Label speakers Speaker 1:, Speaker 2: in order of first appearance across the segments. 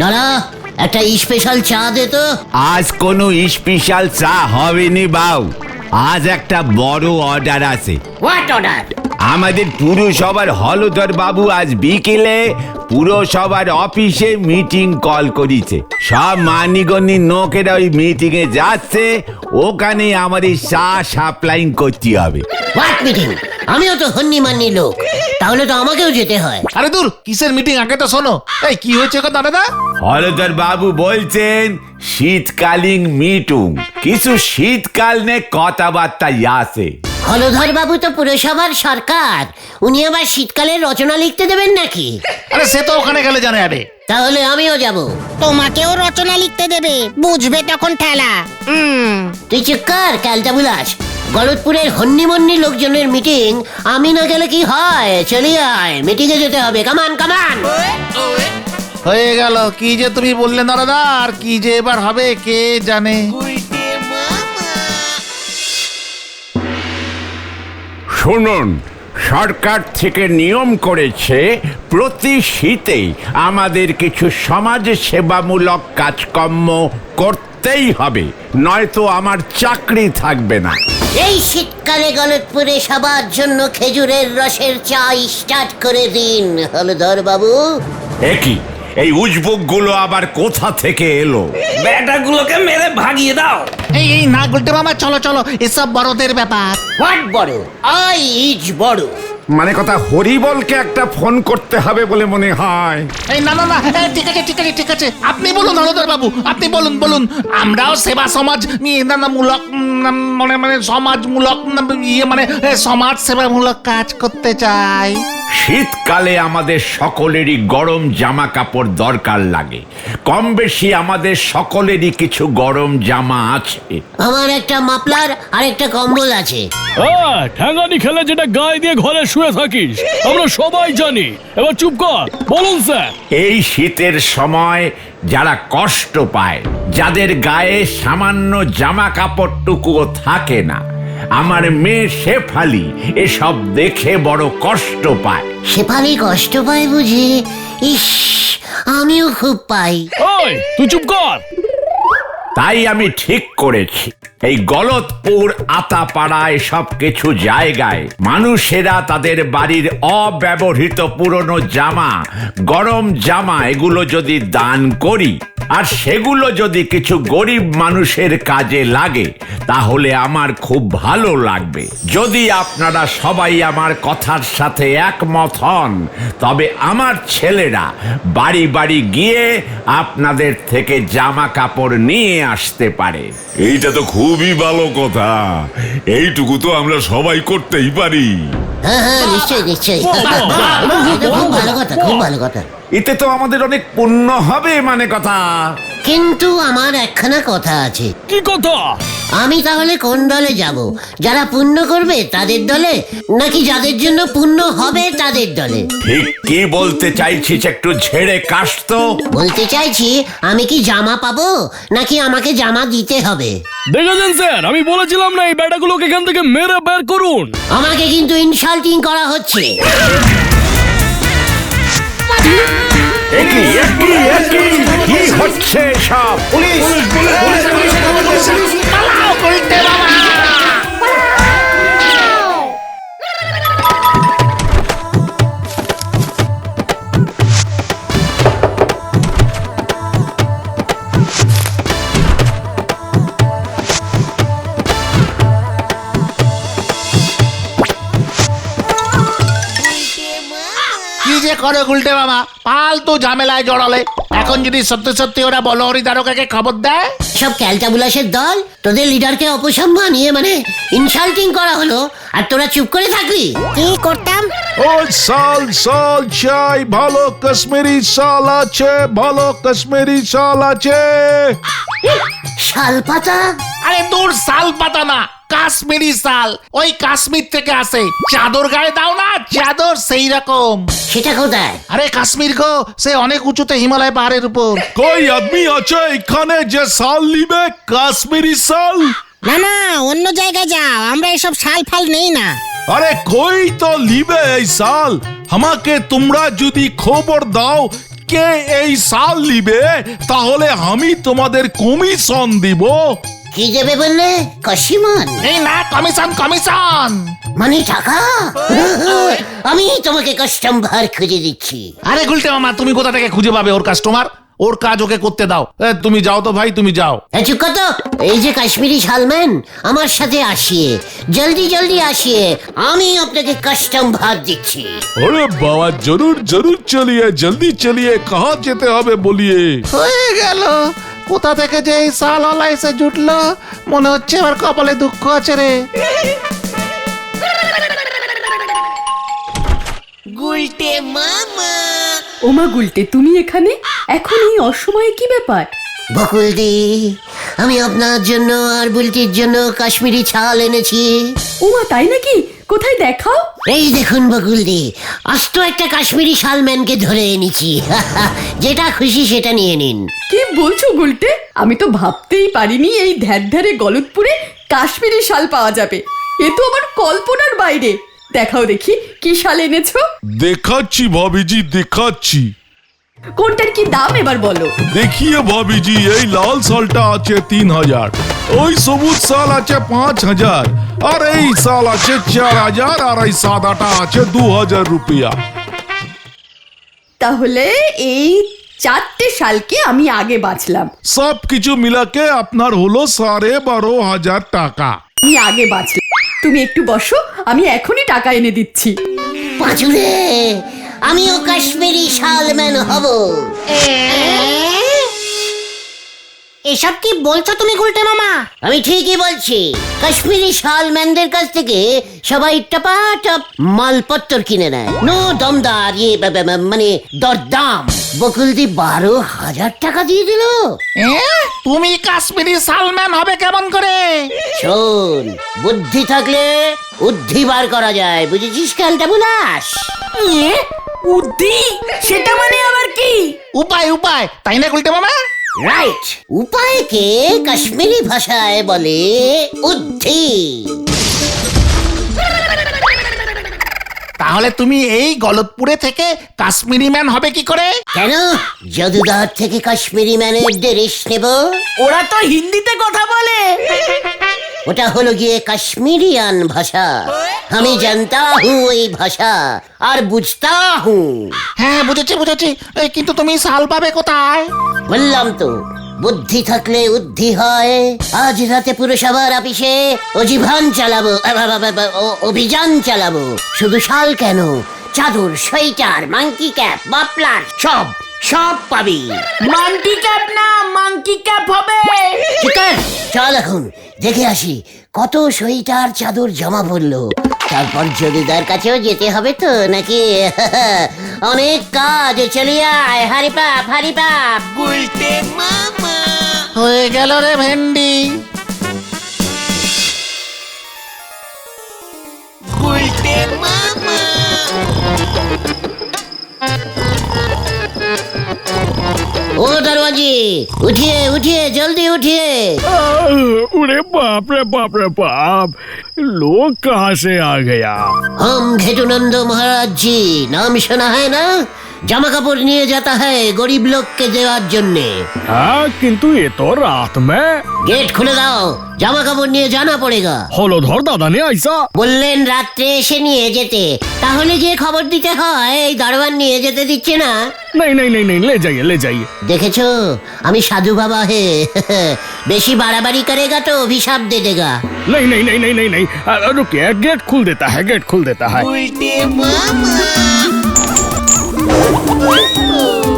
Speaker 1: নানা একটা স্পেশাল চা দে তো।
Speaker 2: আজ কোনো স্পেশাল চা হবে নি বাউ। আজ একটা বড় অর্ডার আছে।
Speaker 1: হোয়াট অর্ডার
Speaker 2: আমাদের পুরসভার হলধর বাবু আজ বিকেলে পুরসভার অফিসে মিটিং কল করেছে। সব মানিগণি নোকেরা ওই মিটিং এ যাচ্ছে ওখানে আমাদের চা সাপ্লাইং করতে হবে।
Speaker 1: হোয়াট মিটিং আমিও তো হন্নি মান্নি লোক। তাহলে তো আমাকেও যেতে হয়।
Speaker 3: আরে দূর কিসের মিটিং আগে তো শোনো। এই কি হয়েছে গো দাদা?
Speaker 2: হলধর বাবু বলছেন শীতকালীন মিটুং কিছু শীতকাল নে কথাবার্তা আছে।
Speaker 1: হলধর বাবু তো পুরসভার সরকার। উনি আবার শীতকালে রচনা লিখতে দেবেন নাকি?
Speaker 3: আরে সে তো ওখানে গেলে জানে আরে
Speaker 1: তাহলে আমিও যাব।
Speaker 4: তোমাকেও রচনা লিখতে দেবে বুঝবে তখন ঠেলা। হুম।
Speaker 1: তুই চুপ কর ক্যালটা বুলাস গলতপুরের হন্নি মন্নি লোকজনের মিটিং আমি না গেলে কি হয়? চলে আয় মিটিং এ যেতে হবে। কামান কামান
Speaker 3: হয়ে গেল কি যে তুমি বললে দাদা আর কি যে এবার হবে কে জানে?
Speaker 2: শুনুন সরকার থেকে নিয়ম করেছে প্রতি শীতেই আমাদের কিছু সমাজ সেবামূলক কাজকর্ম করতেই হবে নয়তো আমার চাকরি থাকবে না।
Speaker 1: এই শীতকালে গলতপুরে সবার জন্য খেজুরের রসের চা স্টার্ট করে দিন হলধর বাবু।
Speaker 2: একই এই উজবুকগুলো আবার কোথা থেকে এলো?
Speaker 5: ব্যাটাগুলোকে মেরে ভাগিয়ে দাও।
Speaker 3: এই এই না গুলটে মামা চলো চলো এসব বড়দের ব্যাপার।
Speaker 1: হোয়াট বড়? আই ইজ বড়।
Speaker 2: মানে কথা হরিবলকে একটা ফোন করতে হবে বলে মনে হয়।
Speaker 3: এই না না না এই, ঠিক আছে ঠিক আছে ঠিক আছে। আপনি বলুন হলদর বাবু আপনি বলুন বলুন। আমরাও সেবা সমাজ নিয়ে না না মূলক উম, মানে মানে সমাজমূলক না, ইয়ে মানে এ, সমাজ সেবামূলক কাজ করতে চাই।
Speaker 2: শীতকালে আমাদের সকলেরই গরম জামা কাপড় দরকার লাগে। কম বেশি আমাদের সকলেরই কিছু গরম জামা আছে।
Speaker 1: আমার একটা মাপলার আর একটা কম্বল আছে।
Speaker 6: হ্যাঁ ঠ্যাঙ্গানি খেলে যেটা গায়ে দিয়ে ঘরে শুয়ে থাকিস আমরা সবাই জানি। এবার চুপ কর বলুন স্যার।
Speaker 2: এই শীতের সময় যারা কষ্ট পায় যাদের গায়ে সামান্য জামা কাপড়টুকুও থাকে না আমার মেয়ে শেফালি এসব দেখে বড় কষ্ট পায়।
Speaker 1: শেফালি কষ্ট পায় বুঝি? ইস আমিও খুব পাই।
Speaker 6: ওই তুই চুপ কর।
Speaker 2: তাই আমি ঠিক করেছি। এই গলতপুর আতাপাড়া এসব কিছু জায়গায় মানুষেরা তাদের বাড়ির অব্যবহৃত পুরনো জামা, গরম জামা, এগুলো যদি দান করি, আর সেগুলো যদি কিছু গরিব মানুষের কাজে লাগে, তাহলে আমার খুব ভালো লাগবে। যদি আপনারা সবাই আমার কথার সাথে একমত হন, তবে আমার ছেলেরা বাড়ি বাড়ি গিয়ে আপনাদের থেকে জামা কাপড় নিয়ে আসতে পারে।
Speaker 7: এইটা তো খুবই ভালো কথা। এইটুকু তো আমরা সবাই করতেই পারি।
Speaker 1: হ্যাঁ হ্যাঁ নিশ্চয়ই নিশ্চয়ই। খুব ভালো কথা খুব ভালো কথা।
Speaker 2: এতে তো আমাদের অনেক পুণ্য হবে মানে কথা।
Speaker 1: কিন্তু আমার একখানা কথা আছে।
Speaker 6: কি কথা?
Speaker 1: আমি তাহলে কোন দলে যাব? যারা পুণ্য করবে তাদের দলে? নাকি যাদের জন্য পুণ্য হবে তাদের দলে?
Speaker 2: ঠিক কি বলতে চাইছিস একটু ঝেড়ে কাশ তো।
Speaker 1: বলতে চাইছি আমি কি জামা পাবো? নাকি আমাকে জামা দিতে হবে?
Speaker 6: দেখেছেন স্যার আমি বলেছিলাম না এই ব্যাটাগুলোকে এখান থেকে মেরে বের করুন।
Speaker 1: আমাকে কিন্তু ইনসাল্টিং করা হচ্ছে।
Speaker 2: একই একই একই কি হচ্ছে সব
Speaker 3: পুলিশ মামা কি যে করে গুলটে মামা ফালতু ঝামেলায় জড়ালে। এখন যদি সত্যি সত্যি ওরা বলহরি দ্বারকাকে খবর দেয়?
Speaker 1: সব ক্যালটাবুলাসের দল তোদের লিডারকে অপসম্মান নিয়ে মানে ইনসাল্টিং করা হলো আর তোরা চুপ করে থাকবি।
Speaker 4: কি করতাম?
Speaker 8: ওই সাল সাল চাই ভালো কাশ্মীরি সাল আছে ভালো কাশ্মীরি সাল আছে।
Speaker 1: শাল পাতা?
Speaker 3: আরে তোর শাল পাতা না। কাশ্মীরি শাল ওই কাশ্মীর থেকে আসে চাদর গায়ে দাও না চাদর সেই রকম।
Speaker 1: সেটা কোথায়?
Speaker 3: আরে কাশ্মীর গো সে অনেক উঁচুতে হিমালয় পাহাড়ের উপর।
Speaker 8: কই আদমি আছে এখানে যে সাল নিবে কাশ্মীরি সাল?
Speaker 4: না না অন্য জায়গায় যাও আমরা এসব শাল ফাল নেই না।
Speaker 8: আরে কই তো লিবে এই সাল? আমাকে তোমরা যদি খবর দাও থেকে এই শাল নিবে তাহলে আমি তোমাদের কমিশন দিব।
Speaker 1: কি দেবে বললে কসিমন
Speaker 3: এই না কমিশন কমিশন
Speaker 1: মানে টাকা আমি তোমাকে কাস্টম ভার খুঁজে দিচ্ছি
Speaker 3: আরে গুলটে মামা তুমি কোথা থেকে খুঁজে পাবে ওর কাস্টমার ওর কাজ ওকে করতে দাও এ, তুমি যাও তো ভাই তুমি যাও
Speaker 1: এ, চুপ কর তো এই যে কাশ্মীরি শালম্যান আমার সাথে আসিয়ে জলদি জলদি আসিয়ে আমি আপনাকে কাস্টম ভার দিচ্ছি
Speaker 8: अरे बाबा जरूर जरूर चलिए जल्दी चलिए कहाँ যেতে হবে বলিয়ে
Speaker 3: হয়ে গেল কোথা থেকে যে এই সালওয়ালা এসে জুটলো? মনে হচ্ছে এবার কপালে দুঃখ আছে রে।
Speaker 9: ওমা গুলটে তুমি এখানে? এখন এই অসময়ে কি ব্যাপার?
Speaker 1: বকুলদি আমি আপনার জন্য আর বুলটির জন্য কাশ্মীরি ছাল এনেছি।
Speaker 9: ওমা তাই নাকি? কোথায় দেখাও?
Speaker 1: এই দেখুন বকুলদি আস্ত একটা কাশ্মীরি শালম্যানকে ধরে এনেছি। যেটা খুশি সেটা নিয়ে নিন।
Speaker 9: কি বলছো গুলটে আমি তো ভাবতেই পারিনি এই ধ্যার ধ্যারে গলতপুরে কাশ্মীরি শাল পাওয়া যাবে। এ তো আমার কল্পনার বাইরে। দেখাও দেখি কি শাল এনেছো?
Speaker 8: দেখাচ্ছি ভাবিজি দেখাচ্ছি।
Speaker 9: কোনটার কি দাম এবার বলো?
Speaker 8: দেখিয়ে ভাবিজি এই লাল শালটা আছে তিন হাজার ওই সবুজ শাল আছে পাঁচ হাজার আর এই শাল আছে চার হাজার আর এই সাদাটা আছে দু হাজার রুপিয়া।
Speaker 9: তাহলে এই চারটে শালকে আমি আগে বাঁচলাম।
Speaker 8: সব কিছু মিলাকে আপনার হলো সাড়ে বারো হাজার টাকা।
Speaker 9: আমি আগে বাঁচলাম। তুমি একটু বসো আমি এখনই টাকা এনে দিচ্ছি।
Speaker 1: পাঁচুরে! আমিও কাশ্মীরি শালম্যান হব।
Speaker 4: এসব কি বলছো তুমি গুলটে মামা?
Speaker 1: আমি ঠিকই বলছি। কাশ্মীরি শালম্যানদের কাছ থেকে সবাই টপাটপ মালপত্র কিনে নেয়। নো দমদার ইয়ে মানে দরদাম। বকুলদি বারো হাজার টাকা দিয়ে দিল।
Speaker 3: তুমি কাশ্মীরি সালম্যান হবে কেমন করে?
Speaker 1: শোন বুদ্ধি থাকলে উদ্ধি বার করা যায় বুঝেছিস খেলটা বুলাস?
Speaker 9: উদ্দি সেটা মানে আবার কি?
Speaker 3: উপায় উপায়। তাই না গুলটে মামা?
Speaker 1: রাইট উপায়কে কাশ্মীরি ভাষায় বলে উদ্ধি।
Speaker 3: তাহলে তুমি এই গলতপুরে থেকে কাশ্মীরি ম্যান হবে কি করে?
Speaker 1: কেন? যদুদার থেকে কাশ্মীরি ম্যানের ডেরিস নেব?
Speaker 9: ওরা তো হিন্দিতে কথা বলে।
Speaker 1: ওটা হলো গিয়ে কাশ্মীরিয়ান ভাষা। আমি জানতা হুঁ এই ভাষা আর বুঝতা হুঁ।
Speaker 3: হ্যাঁ বুঝেছি বুঝেছি। এই, কিন্তু তুমি শাল পাবে কোথায়?
Speaker 1: বললাম তো বুদ্ধি থাকলে উদ্ধি হয়। আজ রাতে পুরসভার অফিসে অজিভান চালাবো আ, বা, বা, বা, বা, ও- অভিযান চালাবো। শুধু শাল কেন? চাদর সোয়েটার মাঙ্কি ক্যাপ মাফলার সব। সব পাবি।
Speaker 9: মাংকি ক্যাপ না মাংকি ক্যাপ হবে।
Speaker 1: চল এখন দেখে আসি কত সোয়েটার চাদর জমা পড়ল। তারপর জমিদার কাছেও যেতে হবে তো নাকি? অনেক কাজ চলে আয় হারি পাপ হারি পাপ।
Speaker 3: হয়ে গেল রে ভেন্ডি।
Speaker 1: ओ दरवाजी उठिए उठिए जल्दी उठिए।
Speaker 6: अरे बाप रे बाप रे बाप लोग कहाँ से आ गया?
Speaker 1: हम घेटू नंदो महाराज जी नाम सुना है ना? জামা কাপড় নিয়ে যেতে হয় গরিব লোককে দেওয়ার জন্যে
Speaker 6: हाँ किंतु ये तो रात में
Speaker 1: গেট খুলে দাও জামা কাপড় নিয়ে জানা পড়েগা
Speaker 6: হলধর দাদা ने ऐसा
Speaker 1: বললেন রাত্রে এসে নিয়ে যেতে তাহলে গিয়ে খবর দিতে হয় এই দারোয়ান নিয়ে যেতে দিচ্ছে না
Speaker 6: नहीं नहीं नहीं नहीं ले जाइए ले जाइए
Speaker 1: দেখেছো আমি সাধু বাবা হে বেশি বাড়াবাড়ি করেগা তো অভিশাপ দে দেগা
Speaker 6: नहीं नहीं नहीं नहीं नहीं नहीं अ, रुकिए गेट खुल देता है गेट खुल देता है Woohoo!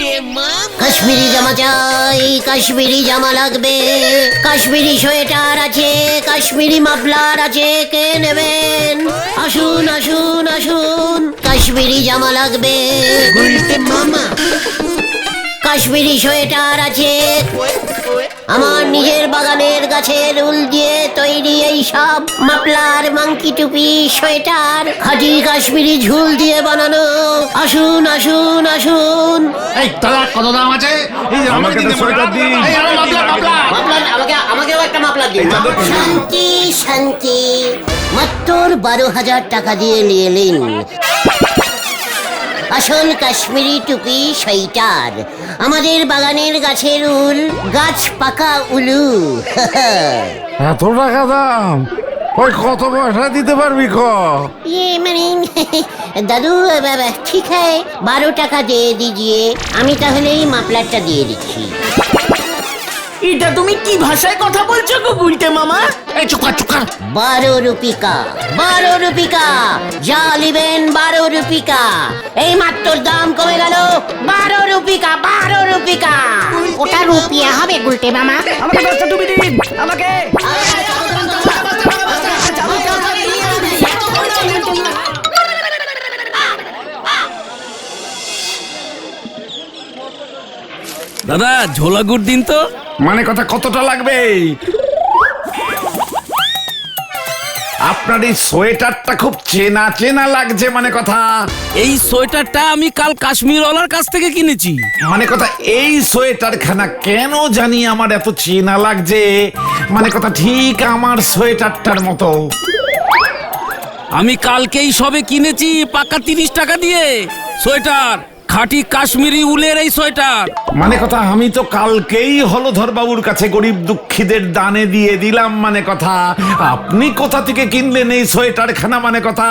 Speaker 1: কাশ্মীরি জামা চাই কাশ্মীরি জামা লাগবে। কাশ্মীরি সোয়েটার আছে কাশ্মীরি মাফলার আছে কে নেবেন? আসুন আসুন আসুন কাশ্মীরি জামা লাগবে। মামা। কাশ্মীরি সোয়েটার আছে আমার নিজের বাগানের গাছের উল দিয়ে তৈরি এই সব মাপলার মাংকি টুপি সোয়েটার খাঁটি কাশ্মীরি ঝুল দিয়ে বানানো। আসুন আসুন আসুন।
Speaker 3: এই দাদা কত দাম আছে? এই
Speaker 7: আমাকে
Speaker 3: দিন,
Speaker 7: সোয়েটার দিন।
Speaker 3: এই আমার মাপলা মাপলা
Speaker 1: মাপলার আমাকে আমাকেও একটা মাপলার দিন শান্তি শান্তি। মাত্র বারো হাজার টাকা দিয়ে নিয়ে নিন। আসল কাশ্মীরি টুপি সেইটার। আমাদের বাগানের গাছের উল গাছ পাকা উলু।
Speaker 2: এত টাকা দাম? ওই কত পয়সা দিতে পারবি ক?
Speaker 1: ইয়ে মানে দাদু ঠিক হ্যাঁ বারো টাকা দিয়ে দিজিয়ে আমি তাহলে এই মাপলারটা দিয়ে দিচ্ছি।
Speaker 5: এটা তুমি কি ভাষায় কথা বলছো গো গুলটে মামা?
Speaker 3: এই চুকার চুকার
Speaker 1: বারো রুপিকা বারো রুপিকা যা নিবেন বারো রুপিকা। এই মাত্র দাম কমে গেল বারো রুপিকা বারো রুপিকা।
Speaker 4: ওটা রুপিয়া হবে গুলটে মামা।
Speaker 5: আমাকে দশটা টুপি দিন আমাকে।
Speaker 6: দাদা ঝোলা গুড় দিন তো।
Speaker 2: মানে কথা কতটা লাগবে? আপনার এই সোয়েটারটা খুব চেনা চেনা লাগছে মানে কথা।
Speaker 6: এই সোয়েটারটা আমি কাল কাশ্মীর ওয়ালার কাছ থেকে কিনেছি।
Speaker 2: মানে কথা এই সোয়েটারখানা কেন জানি আমার এত চেনা লাগছে? মানে কথা ঠিক আমার সোয়েটারটার মতো।
Speaker 6: আমি কালকেই সবে কিনেছি পাকা তিরিশ টাকা দিয়ে সোয়েটার। খাঁটি কাশ্মীরি উলের এই সোয়েটার।
Speaker 2: মানে কথা আমি তো কালকেই হলধর বাবুর কাছে গরিব দুঃখীদের দানে দিয়ে দিলাম মানে কথা। আপনি কোথা থেকে কিনলেন এই সোয়েটার খানা মানে কথা?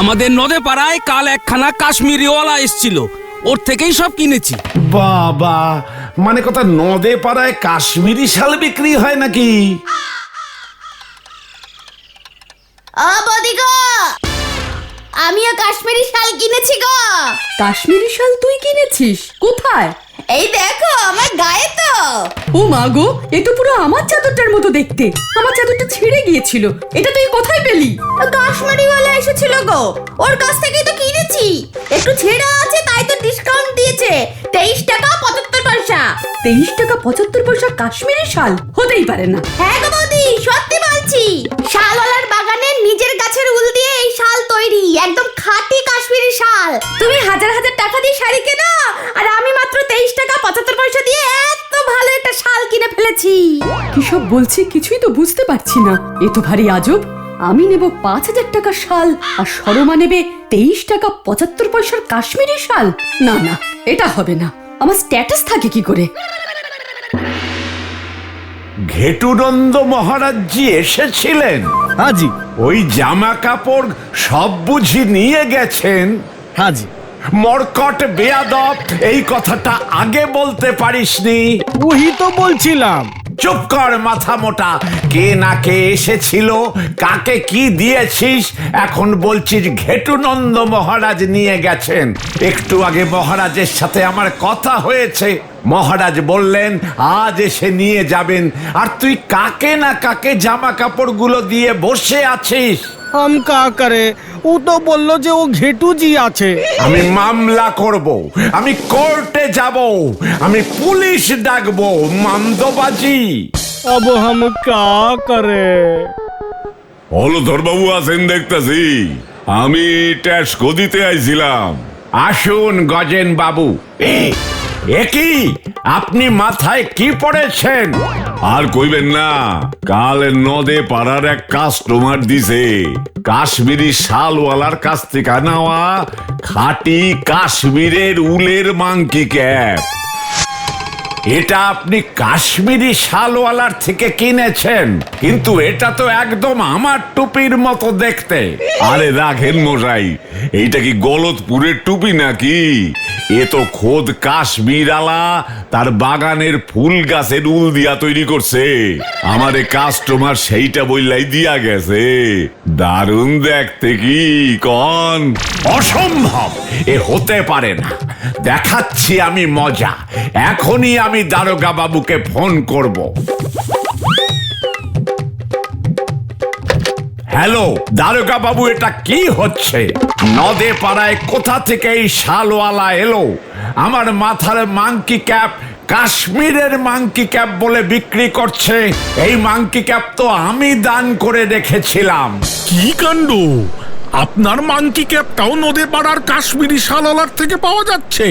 Speaker 6: আমাদের নদে পাড়ায় কাল একখানা কাশ্মীরি ওয়ালা এসছিল। ওর থেকেই সব কিনেছি।
Speaker 2: বাবা মানে কথা নদে পাড়ায় কাশ্মীরি শাল বিক্রি হয় নাকি?
Speaker 9: আমিও কাশ্মীরি শাল কিনেছি গো। কাশ্মীরি শাল তুই কিনেছিস? কোথায়? এই দেখো আমার গায়ে তো। ও মা গো এ তো পুরো আমার চাদরটার মতো দেখতে। আমার চাদরটা ছিঁড়ে গিয়েছিল। এটা তুই কোথায় পেলি? কাশ্মীরি ওয়ালা এসেছিল গো। ওর কাছ থেকেই তো কিনেছি। একটু ছেঁড়া আছে তাই তো ডিসকাউন্ট দিয়েছে। তেইশ টাকা পঁচাত্তর পয়সা। তেইশ টাকা পঁচাত্তর পয়সা কাশ্মীরি শাল? হতেই পারে না। হ্যাঁ গো বৌদি সত্যি বলছি। শালওয়ালার বাগানে নিজের গাছের উল দিয়ে এই শাল তৈরি। একদম খাঁটি কাশ্মীরি শাল। তুমি হাজার হাজার টাকা দিয়ে শাড়ি কেনো? আর আমি মাত্র তেইশ টাকা পঁচাত্তর পয়সা দিয়ে এত ভালো একটা শাল কিনে ফেলেছি। কিসব বলছি কিছুই তো বুঝতে পারছি না। এ তো ভারী আজব। আমি নেব পাঁচ হাজার টাকার শাল আর সরমা নেবে তেইশ টাকা পঁচাত্তর পয়সার কাশ্মীরি শাল। না না এটা হবে না। আমার স্ট্যাটাস থাকে কি করে?
Speaker 2: ঘেটুনন্দ মহারাজজি এসেছিলেন।
Speaker 6: হাজি
Speaker 2: ওই জামা কাপড় সব বুঝি নিয়ে গেছেন।
Speaker 6: হাজি
Speaker 2: মরকট বেয়াদব এই কথাটা আগে বলতে পারিসনি।
Speaker 6: ওহি তো বলছিলাম।
Speaker 2: চুপ কর মাথা মোটা কে না কে এসেছিল কাকে কি দিয়েছিস? এখন বলছিস ঘেটুনন্দ মহারাজ নিয়ে গেছেন। একটু আগে মহারাজের সাথে আমার কথা হয়েছে। মহারাজ বললেন আজ এসে নিয়ে যাবেন। আর তুই কাকে না কাকে জামা কাপড়গুলো দিয়ে বসে আছিস?
Speaker 10: हम का करे वो तो बोलो जो वो घेटू जी আছে
Speaker 2: আমি মামলা করব আমি কোর্টে যাব আমি পুলিশ ডাকবো মামদবাজি
Speaker 10: अब हम का करे
Speaker 7: হলধর বাবু আছেন দেখতেছি আমি ট্যাক্স দিতে আইছিলাম
Speaker 2: আসুন গজেন বাবু এ কি? আপনি মাথায় কি পড়েছেন?
Speaker 7: আর কইবেন না কাল নদে পাড়ার এক কাস্টমার দিছে। কাশ্মীরি শালওয়ালার কাছ থেকে নেওয়া খাঁটি কাশ্মীরের উলের মাংকি ক্যাপ।
Speaker 2: এটা আপনি কাশ্মীরি শালওয়ালার থেকে কিনেছেন কিন্তু এটা তো একদম আমার টুপির মতো দেখতে।
Speaker 7: আরে রাখেন মশাই এইটা কি গলতপুরের টুপি নাকি? এ তো খোদ কাশ্মীর আলা, তার বাগানের ফুল গাছের উল দিয়া তৈরি করছে। আমারে কাস্টমার সেইটা বইলাই দিয়া গেছে। দারুণ দেখতে কি কন?
Speaker 2: অসম্ভব, এ হতে পারে না। দেখাচ্ছি আমি মজা। এখনই আমি দারোগা বাবুকে ফোন করব। হ্যালো দারোগা বাবু এটা কি হচ্ছে? নদে পাড়ায় কোথা থেকে এই শালওয়ালা এলো? আমার মাথার মাংকি ক্যাপ কাশ্মীরের মাংকি ক্যাপ বলে বিক্রি করছে। এই মাংকি ক্যাপ তো আমি দান করে রেখেছিলাম।
Speaker 8: কি কাণ্ড? আপনার মাংকি ক্যাপটাও নদে পাড়ার কাশ্মীরি শালালার থেকে পাওয়া যাচ্ছে।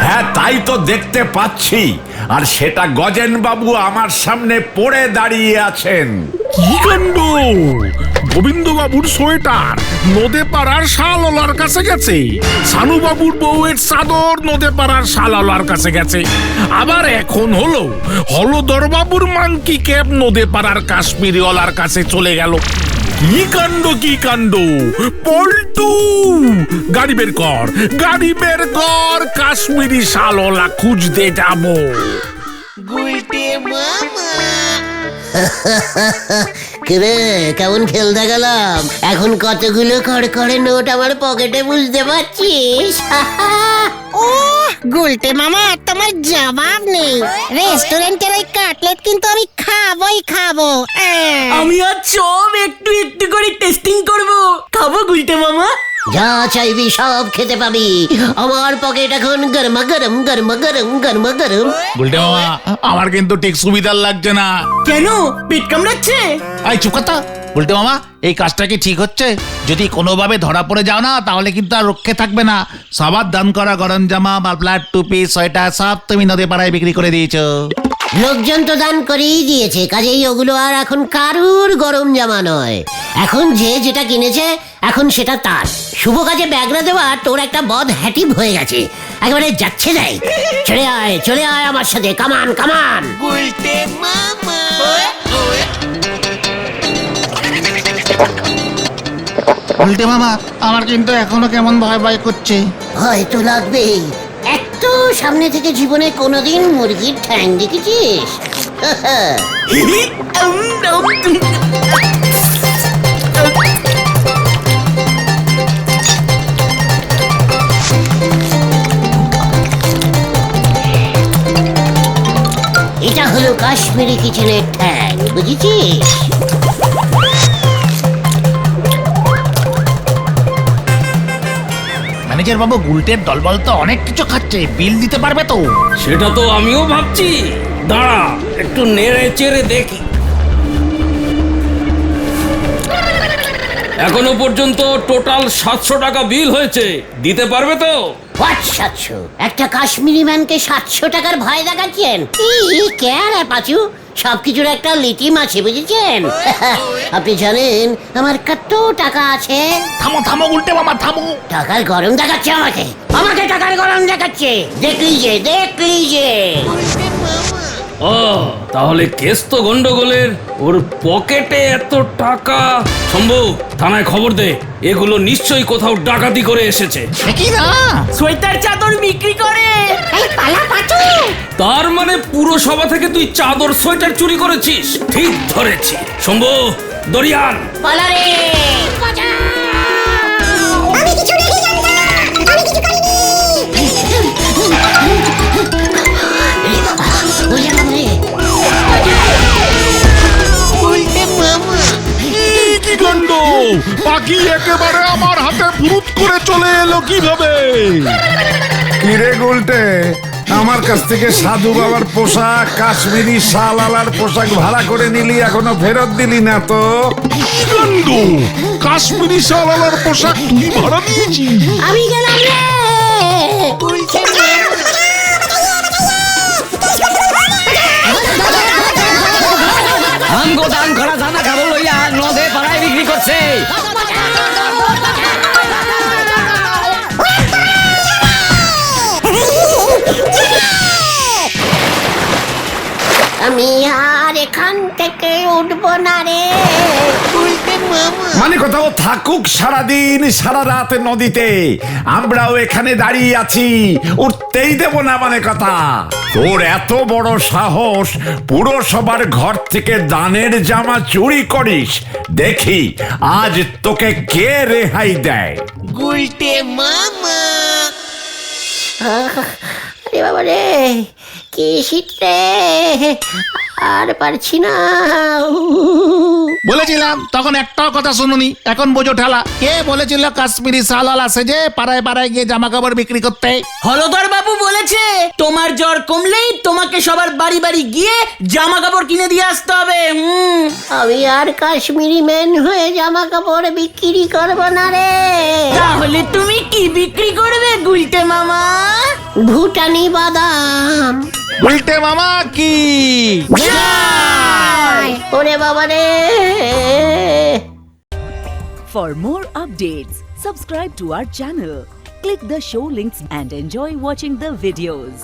Speaker 2: হ্যাঁ তাই তো দেখতে পাচ্ছি। আর সেটা গজেন বাবু আমার সামনে পড়ে দাঁড়িয়ে আছেন।
Speaker 8: কি কাণ্ড গোবিন্দবাবুর সোয়েটার নদে পাড়ার শালালার কাছে গেছে। সানুবাবুর বউয়ের চাদর নদে পাড়ার শালালার কাছে গেছে। আবার এখন হলো হলদর বাবুর মাংকি ক্যাপ নদে পাড়ার কাশ্মীরি ওলার কাছে চলে গেল। কি কাণ্ড কি কাণ্ড? পল্টু! গাড়ি বের কর, গাড়ি বের কর, কাশ্মীরি শালওয়ালা খুঁজতে যাব।
Speaker 1: কিরে কেমন খেলতে গেলাম? এখন কতগুলো করে করে নোট আমার পকেটে বুঝতে পারছিস?
Speaker 4: ও গুলটে মামা তোমার জবাব নেই। রেস্টুরেন্টের ওই কাটলেট কিন্তু আমি খাবোই খাব।
Speaker 5: আমি আর সব একটু একটু করে টেস্টিং করব। খাব গুলটে মামা?
Speaker 1: যা চাইবি সব খেতে পাবি। আমার পকেট এখন গরমা গরম গরমা গরম গরমা গরম।
Speaker 3: বলতে মামা আমার কিন্তু ঠিক সুবিধার লাগছে না।
Speaker 5: কেন? পেট কামড়াচ্ছে?
Speaker 3: আই চুপ কথা বলতে মামা এই কাজটা কি ঠিক হচ্ছে? যদি কোনোভাবে ধরা পড়ে যাও না তাহলে কিন্তু আর রক্ষে থাকবে না। সবার দাম করা গরম জামা বা মাফলার টুপি সোয়েটার সব তুমি নদী পাড়ায় বিক্রি করে দিয়েছ।
Speaker 1: লোকজন তো দান করেই দিয়েছে কাজেই ওগুলো আর এখন কারুর গরম জামা নয়। এখন যে যেটা কিনেছে এখন সেটা তার। শুভ কাজে ব্যাগরা দেওয়া তোর একটা বদ হ্যাটিভ হয়ে গেছে। একেবারে যাচ্ছে যাই চলে আয় চলে আয় আমার সাথে। কামান কামান
Speaker 3: বলতে মামা। আমার কিন্তু এখনও কেমন ভয় ভয় করছে।
Speaker 1: ভয় হয়তো লাগবেই। এত সামনে থেকে জীবনে কোনোদিন মুরগির ঠ্যাং দেখেছিস? এটা হলো কাশ্মীরি কিচেনের ঠ্যাং বুঝেছিস?
Speaker 3: ম্যানেজার বাবু গুলটের দলবল তো অনেক কিছু খাচ্ছে, বিল দিতে পারবে তো?
Speaker 6: সেটা তো আমিও ভাবছি। দাঁড়া, একটু নেড়ে চেড়ে দেখি। এখনও পর্যন্ত টোটাল সাতশো টাকা বিল হয়েছে। দিতে পারবে তো?
Speaker 1: হোয়াট সাতশো? একটা কাশ্মীরি ম্যানকে সাতশো টাকার ভয় দেখাচ্ছেন? কেন কে রে পাচু? সবকিছুর একটা লিটিম আছে বুঝেছেন? আপনি জানেন আমার কত টাকা আছে?
Speaker 3: থামো থামো উল্টে মামা থামো।
Speaker 1: টাকার গরম দেখাচ্ছে আমাকে। আমাকে টাকার গরম দেখাচ্ছে। দেখলি যে দেখলি যে।
Speaker 6: ও তাহলে কেস তো গন্ডগোলের। ওর পকেটে এত টাকা। সম্ভব থানায় খবর দে। এগুলো নিশ্চয়ই কোথাও ডাকাতি করে এসেছে।
Speaker 3: কি না
Speaker 5: সোয়েটার চাদর বিক্রি করে।
Speaker 4: এই পালা পাচু।
Speaker 6: তার মানে পুরসভা থেকে তুই চাদর সোয়েটার চুরি করেছিস? ঠিক ধরেছি। শম্ভু দরিয়ান
Speaker 1: পালারে
Speaker 8: কি পাখি একেবারে আমার হাতে ফুরুত করে চলে এলো কীভাবে?
Speaker 7: কিরে গুলটে আমার কাছ থেকে সাধু বাবার পোশাক কাশ্মীরি শাল আলার পোশাক ভাড়া করে নিলি এখনও ফেরত দিলি না তো?
Speaker 8: কাণ্ড কাশ্মীরি শালালার পোশাক তুই ভাড়া দিয়েছিস
Speaker 1: আমি গেলাম রে।
Speaker 5: আমগো দান করা দানা বিক্রি করছে।
Speaker 1: আমি আর এখান থেকে উঠবো না রে।
Speaker 2: মানে কোথাও থাকুক সারাদিন সারা রাত নদীতে। আমরাও এখানে দাঁড়িয়ে আছি উঠতেই দেব না মানে কথা। তোর এত বড় সাহস পুরসভার ঘর থেকে দানের জামা চুরি করিস। দেখি আজ তোকে কে রেহাই দেয়?
Speaker 1: আরে বাবা রে কি শীত রে। আর পারছি না।
Speaker 3: বলেছিলাম তখন একটাও কথা শুনুনি। এখন বোঝো ঠেলা কে বলেছিল কাশ্মীরি শালওয়ালা সেজে পাড়ায় পাড়ায় গিয়ে জামা কাপড় বিক্রি করতে?
Speaker 5: হলদর বাবু বলেছে তোমার জ্বর কমলেই তোমাকে সবার বাড়ি বাড়ি গিয়ে জামা কাপড় কিনে দিয়ে আসতে হবে। হুম।
Speaker 1: আমি আর কাশ্মীরি ম্যান হয়ে জামা কাপড় বিক্রি করব না রে।
Speaker 5: তাহলে তুমি কি বিক্রি করবে গুলটে মামা?
Speaker 1: ভুটানি বাদাম।
Speaker 3: উল্টে মামা কি
Speaker 1: ওরে বাবা রে
Speaker 11: For more updates, subscribe to our channel, click the show links and enjoy watching the videos.